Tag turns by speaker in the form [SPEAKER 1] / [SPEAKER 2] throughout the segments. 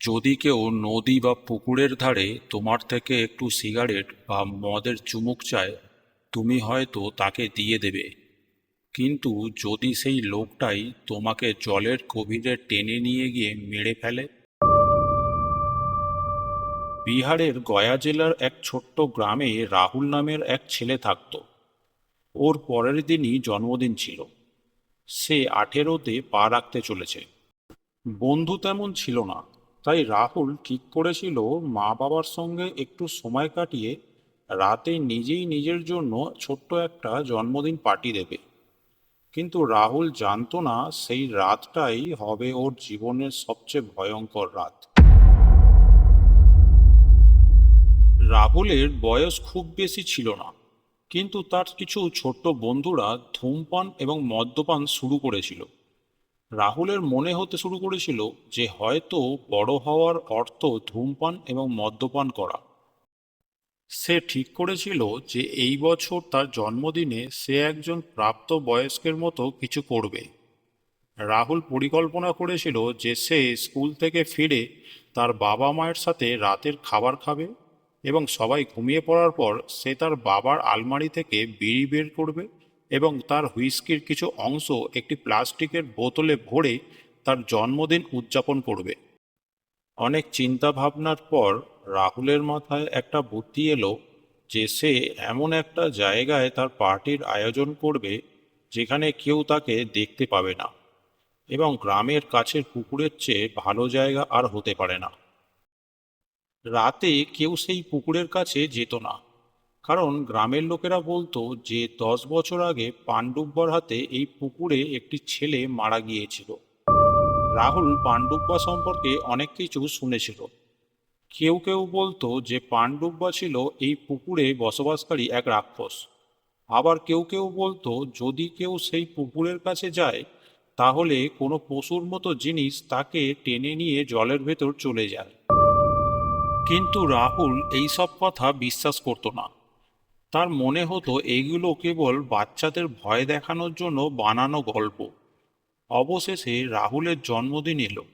[SPEAKER 1] যদি কেউ নদী বা পুকুরের ধারে তোমার থেকে একটু সিগারেট বা মদের চুমুক চায়, তুমি হয়তো তাকে দিয়ে দেবে। কিন্তু যদি সেই লোকটাই তোমাকে জলের গভীরে টেনে নিয়ে গিয়ে মেরে ফেলে? বিহারের গয়া জেলার এক ছোট্ট গ্রামে রাহুল নামের এক ছেলে থাকত। ওর পরের দিনই জন্মদিন ছিল। সে আঠেরোতে পা রাখতে চলেছে। বন্ধু তেমন ছিল না। তাই রাহুল ঠিক করেছিল মা বাবার সঙ্গে একটু সময় কাটিয়ে রাতে নিজেই নিজের জন্য ছোট্ট একটা জন্মদিন পার্টি দেবে। কিন্তু রাহুল জানতো না সেই রাতটাই হবে ওর জীবনের সবচেয়ে ভয়ঙ্কর রাত। রাহুলের বয়স খুব বেশি ছিল না, কিন্তু তার কিছু ছোট্ট বন্ধুরা ধূমপান এবং মদ্যপান শুরু করেছিল। রাহুলের মনে হতে শুরু করেছিল যে হয়তো বড় হওয়ার অর্থ ধূমপান এবং মদ্যপান করা। সে ঠিক করেছিল যে এই বছর তার জন্মদিনে সে একজন প্রাপ্ত বয়স্কের মতো কিছু করবে। রাহুল পরিকল্পনা করেছিল যে সে স্কুল থেকে ফিরে তার বাবা মায়ের সাথে রাতের খাবার খাবে এবং সবাই ঘুমিয়ে পড়ার পর সে তার বাবার আলমারি থেকে বিড়ি বের করবে এবং তার হুইস্কির কিছু অংশ একটি প্লাস্টিকের বোতলে ভরে তার জন্মদিন উদযাপন করবে। অনেক চিন্তা ভাবনার পর রাহুলের মাথায় একটা বুদ্ধি এলো যে সে এমন একটা জায়গায় তার পার্টির আয়োজন করবে যেখানে কেউ তাকে দেখতে পাবে না এবং গ্রামের কাছের পুকুরের চেয়ে ভালো জায়গা আর হতে পারে না। রাতে কেউ সেই পুকুরের কাছে যেত না। কারণ গ্রামের লোকেরা বলতো যে, দশ বছর আগে পাণ্ডুব্বার হাতে এই পুকুরে একটি ছেলে মারা গিয়েছিল। রাহুল পাণ্ডুব্বা সম্পর্কে অনেক কিছু শুনেছিল। কেউ কেউ বলতো যে, পাণ্ডুব্বা ছিল এই পুকুরে বসবাসকারী এক রাক্ষস। আবার কেউ কেউ বলতো, যদি কেউ সেই পুকুরের কাছে যায়, তাহলে কোনো পশুর মতো জিনিস তাকে টেনে নিয়ে জলের ভেতর চলে যায়। কিন্তু রাহুল এইসব কথা বিশ্বাস করতো না। তার মনে হতো এগুলো কেবল বাচ্চাদের ভয় দেখানোর জন্য বানানো গল্প। অবশেষে রাহুলের জন্মদিন এলো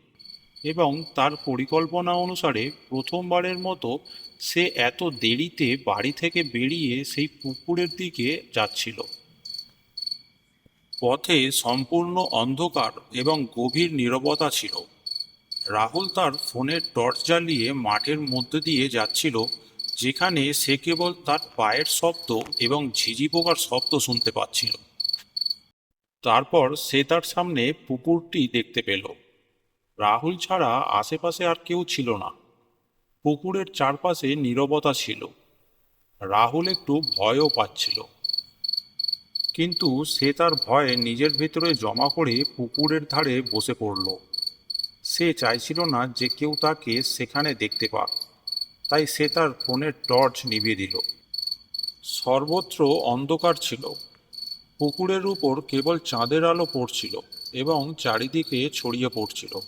[SPEAKER 1] এবং তার পরিকল্পনা অনুসারে প্রথমবারের মতো সে এত দেরিতে বাড়ি থেকে বেরিয়ে সেই পুকুরের দিকে যাচ্ছিল। পথে সম্পূর্ণ অন্ধকার এবং গভীর নীরবতা ছিল। রাহুল তার ফোনের টর্চ জ্বালিয়ে মাঠের মধ্যে দিয়ে যাচ্ছিল যেখানে সে কেবল তার পায়ের শব্দ এবং ঝিঝি পোকার শব্দ শুনতে পাচ্ছিল। তারপর সে তার সামনে পুকুরটি দেখতে পেল। রাহুল ছাড়া আশেপাশে আর কেউ ছিল না। পুকুরের চারপাশে নীরবতা ছিল। রাহুল একটু ভয়ও পাচ্ছিল। কিন্তু সে তার ভয় নিজের ভেতরে জমা করে পুকুরের ধারে বসে পড়ল। সে চাইছিল না যে কেউ তাকে সেখানে দেখতে পাক। তাই সে তার ফোনের টর্চ নিভিয়ে দিল। সর্বত্র অন্ধকার ছিল। পুকুরের উপর কেবল চাঁদের আলো পড়ছিল এবং চারিদিকে ছড়িয়ে পড়ছিল।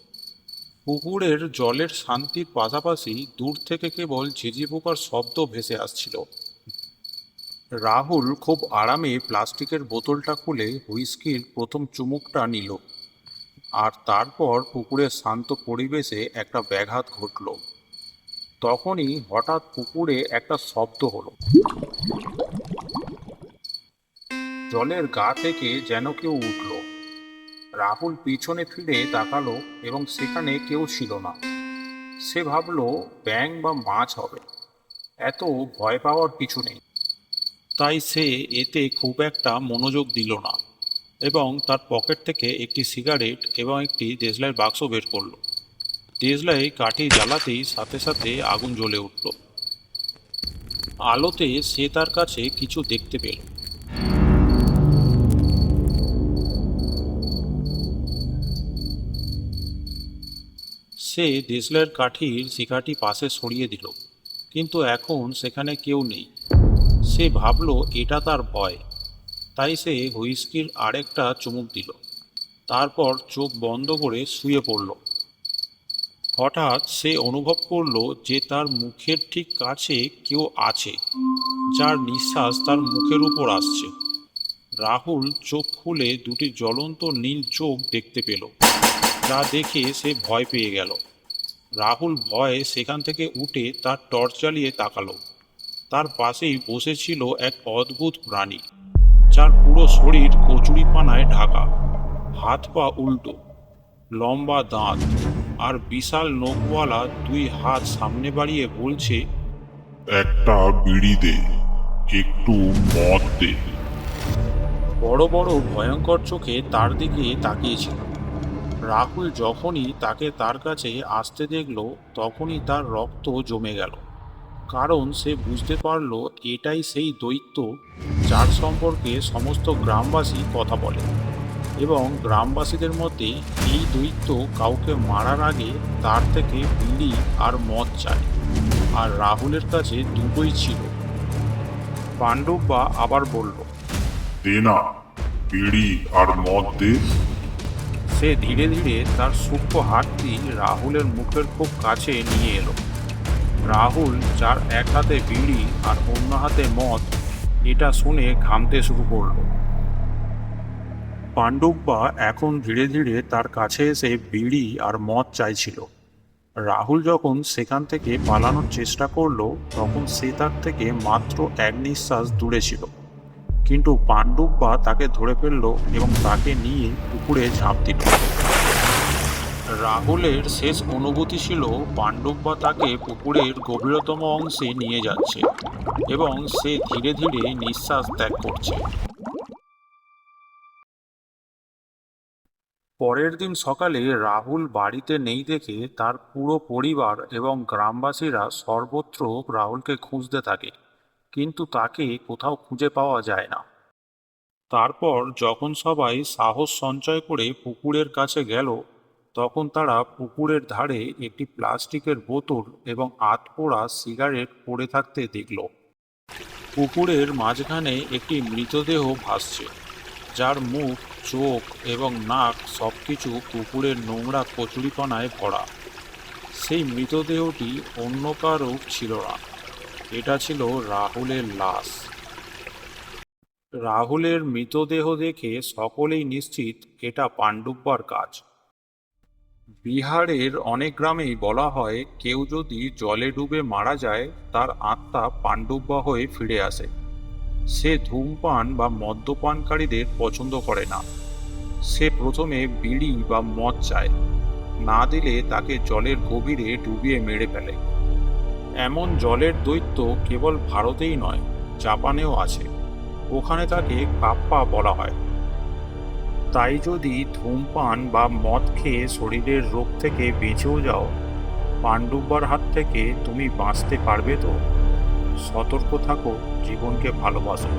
[SPEAKER 1] পুকুরের জলের শান্তির পাশাপাশি দূর থেকে কেবল ঝিঝি পোকার শব্দ ভেসে আসছিল। রাহুল খুব আরামে প্লাস্টিকের বোতলটা খুলে হুইস্কির প্রথম চুমুকটা নিল। আর তারপর পুকুরের শান্ত পরিবেশে একটা ব্যাঘাত ঘটল। তখনই হঠাৎ পুকুরে একটা শব্দ হলো। জলের গা থেকে যেন কেউ উঠল। রাহুল পিছনে ফিরে তাকালো এবং সেখানে কেউ ছিল না। সে ভাবলো, ব্যাং বা মাছ হবে। এত ভয় পাওয়ার কিছু নেই। তাই সে এতে খুব একটা মনোযোগ দিল না এবং তার পকেট থেকে একটি সিগারেট এবং একটি দেশলাই বাক্স বের করল। দেশলাই কাঠি জ্বালাতেই সাথে সাথে আগুন জ্বলে উঠল। আলোতে সে তার কাছে কিছু দেখতে পেল। সে দেশলাইয়ের কাঠির শিখাটি পাশে সরিয়ে দিল, কিন্তু এখন সেখানে কেউ নেই। সে ভাবলো, এটা তার ভয়। তাই সে হুইস্কির আরেকটা চুমুক দিল। তারপর চোখ বন্ধ করে শুয়ে পড়ল। হঠাৎ সে অনুভব করল যে তার মুখের ঠিক কাছে কেউ আছে, যার নিঃশ্বাস তার মুখের উপর আসছে। রাহুল চোখ খুলে দুটি জ্বলন্ত নীল চোখ দেখতে পেল, যা দেখে সে ভয় পেয়ে গেল। রাহুল ভয়ে সেখান থেকে উঠে তার টর্চ জ্বালিয়ে তাকালো। তার পাশেই বসেছিল এক অদ্ভুত প্রাণী, যার পুরো শরীর কচুরি পানায় ঢাকা। হাত পা উল্টো, লম্বা দাঁত। আর বিশাল নখওয়ালা দুই হাত সামনে বাড়িয়ে বলছে
[SPEAKER 2] একটা বিড়ি দে একটু মদ দে।
[SPEAKER 1] বড় বড় ভয়ঙ্কর চোখে তার দিকে তাকিয়েছিল। রাহুল যখনই তাকে তার কাছে আসতে দেখল তখনই তার রক্ত জমে গেল। কারণ সে বুঝতে পারল এটাই সেই দৈত্য যার সম্পর্কে সমস্ত গ্রামবাসী কথা বলে। এবং গ্রামবাসীদের মধ্যে এই দৈত্য কাউকে মারার আগে তার থেকে বিড়ি আর মদ চায়। আর রাহুলের কাছে দুটোই ছিল। পাণ্ডববা আবার বলল
[SPEAKER 2] দে না বিড়ি আর মদ দে।
[SPEAKER 1] সে ধীরে ধীরে তার সূক্ষ্ম হাতটি রাহুলের মুখের খুব কাছে নিয়ে এলো। রাহুল যার এক হাতে বিড়ি আর অন্য হাতে মদ এটা শুনে ঘামতে শুরু করল। পাণ্ডববা এখন ধীরে ধীরে তার কাছে এসে বিড়ি আর মদ চাইছিল। রাহুল যখন সেখান থেকে পালানোর চেষ্টা করল, তখন সে তার থেকে মাত্র এক নিঃশ্বাস দূরে ছিল। কিন্তু পাণ্ডববা তাকে ধরে ফেলল এবং তাকে নিয়ে পুকুরে ঝাঁপ দিল। রাহুলের শেষ অনুভূতি ছিল পাণ্ডববা তাকে পুকুরের গভীরতম অংশে নিয়ে যাচ্ছে এবং সে ধীরে ধীরে নিঃশ্বাস ত্যাগ করছে। পরের দিন সকালে রাহুল বাড়িতে নেই দেখে তার পুরো পরিবার এবং গ্রামবাসীরা সর্বত্র রাহুলকে খুঁজতে থাকে, কিন্তু তাকে কোথাও খুঁজে পাওয়া যায় না। তারপর যখন সবাই সাহস সঞ্চয় করে পুকুরের কাছে গেল, তখন তারা পুকুরের ধারে একটি প্লাস্টিকের বোতল এবং আতপোড়া সিগারেট পড়ে থাকতে দেখল। পুকুরের মাঝখানে একটি মৃতদেহ ভাসছে। যার মুখ, চোখ এবং নাক সব কিছু পুকুরের নোংরা কচুরিপানায় ভরা। সেই মৃতদেহটি অন্য কারও ছিল না। এটা ছিল রাহুলের লাশ। রাহুলের মৃতদেহ দেখে সকলেই নিশ্চিত এটা পাণ্ডুব্বার কাজ। বিহারের অনেক গ্রামেই বলা হয়, কেউ যদি জলে ডুবে মারা যায়, তার আত্মা পাণ্ডুব্বা হয়ে ফিরে আসে। সে ধূমপান বা মদ্যপানকারীদের পছন্দ করে না। সে প্রথমে বিড়ি বা মদ চায়। না দিলে তাকে জলের গভীরে ডুবিয়ে মেরে ফেলে। এমন জলের দৈত্য কেবল ভারতেই নয়, জাপানেও আছে। ওখানে তাকে কাপ্পা বলা হয়। তাই যদি ধূমপান বা মদ খেয়ে শরীরের রোগ থেকে বেঁচেও যাও, পাণ্ডুব্বার হাত থেকে তুমি বাঁচতে পারবে তো? সতর্ক থাকো জীবনকে ভালোবাসো।